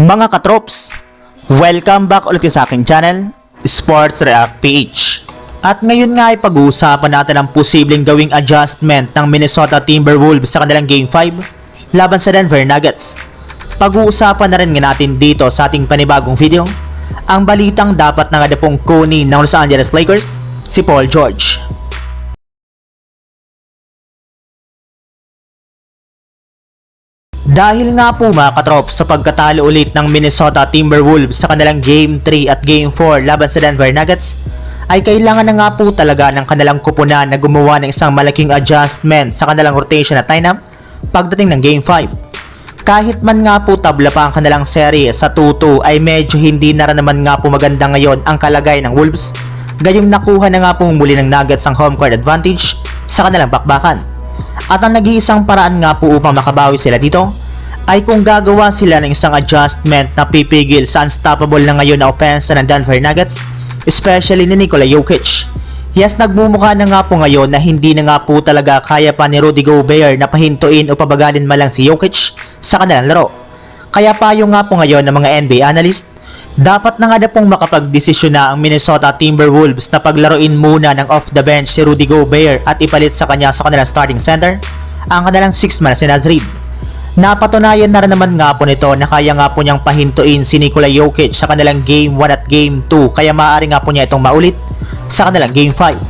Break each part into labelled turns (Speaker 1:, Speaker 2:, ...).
Speaker 1: Mga katrops, welcome back ulit sa aking channel, Sports React PH. At ngayon nga ay pag-uusapan natin ang posibleng gawing adjustment ng Minnesota Timberwolves sa kanilang Game 5 laban sa Denver Nuggets. Pag-uusapan na rin nga natin dito sa ating panibagong video ang balitang dapat na nga pong kunin ng Los Angeles Lakers, si Paul George. Dahil nga po mga katrop sa pagkatalo ulit ng Minnesota Timberwolves sa kanilang Game 3 at Game 4 laban sa Denver Nuggets, ay kailangan na nga po talaga ng kanilang kupunan na gumawa ng isang malaking adjustment sa kanilang rotation at lineup pagdating ng Game 5. Kahit man nga po tabla pa ang kanilang serye sa 2-2 ay medyo hindi na naman nga po maganda ngayon ang kalagay ng Wolves, gayong nakuha na nga po muli ng Nuggets ang home court advantage sa kanilang bakbakan. At ang nag-iisang paraan nga po upang makabawi sila dito ay kung gagawa sila ng isang adjustment na pipigil sa unstoppable na ngayon na offense ng Denver Nuggets, especially ni Nikola Jokic. Yes, nagmumukha na nga po ngayon na hindi na nga po talaga kaya pa ni Rudy Gobert na pahintuin o pabagalin man lang si Jokic sa kanilang laro. Kaya payo nga po ngayon ng mga NBA analyst, dapat na nga na pong makapagdesisyon na ang Minnesota Timberwolves na paglaruin muna ng off the bench si Rudy Gobert at ipalit sa kanya sa kanilang starting center ang kanilang 6 man si Naz Reid. Napatunayan na rin naman nga po nito na kaya nga po niyang pahintuin si Nikola Jokic sa kanilang Game 1 at Game 2 kaya maaari nga po niya itong maulit sa kanilang Game 5.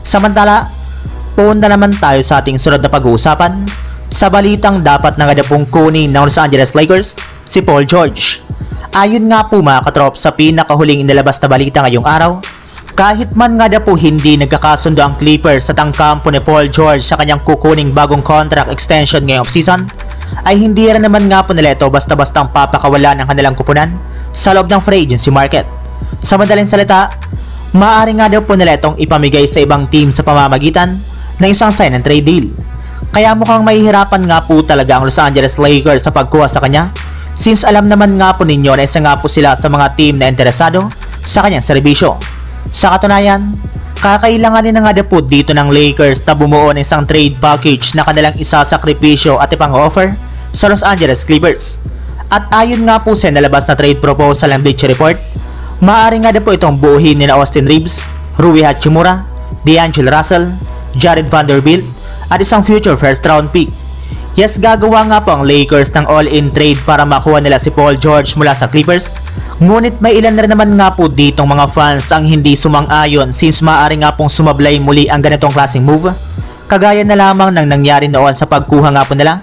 Speaker 1: Samantala, puun na naman tayo sa ating sunod na pag-uusapan sa balitang dapat na nga pong kunin ng Los Angeles Lakers si Paul George. Ayon nga po mga katrop sa pinakahuling inilabas na balita ngayong araw, kahit man nga na po hindi nagkakasundo ang Clippers sa tangkampo ni Paul George sa kanyang kukuning bagong contract extension ngayong season, ay hindi rin naman nga po nila ito basta-bastang papakawala ng kanilang kupunan sa loob ng free agency market. Sa madaling salita, maaari nga daw po nila itong ipamigay sa ibang team sa pamamagitan ng isang sign and trade deal. Kaya mukhang mahihirapan nga po talaga ang Los Angeles Lakers sa pagkuha sa kanya since alam naman nga po ninyo na isa nga po sila sa mga team na interesado sa kanyang serbisyo. Sa katunayan, kakailanganin na nga na po dito ng Lakers na bumuo ng isang trade package na kanilang isasakripisyo at ipang-offer sa Los Angeles Clippers. At ayon nga po sa nalabas na trade proposal ng Bleacher Report, maaari nga na po itong buuhin ni na Austin Reeves, Rui Hachimura, D'Angelo Russell, Jared Vanderbilt, at isang future first round pick. Yes, gagawa nga po ang Lakers ng all-in trade para makuha nila si Paul George mula sa Clippers. Ngunit may ilan na rin naman nga po ditong mga fans ang hindi sumang-ayon since maaari nga pong sumablay muli ang ganitong klaseng move. Kagaya na lamang ng nangyari noon sa pagkuha nga po nila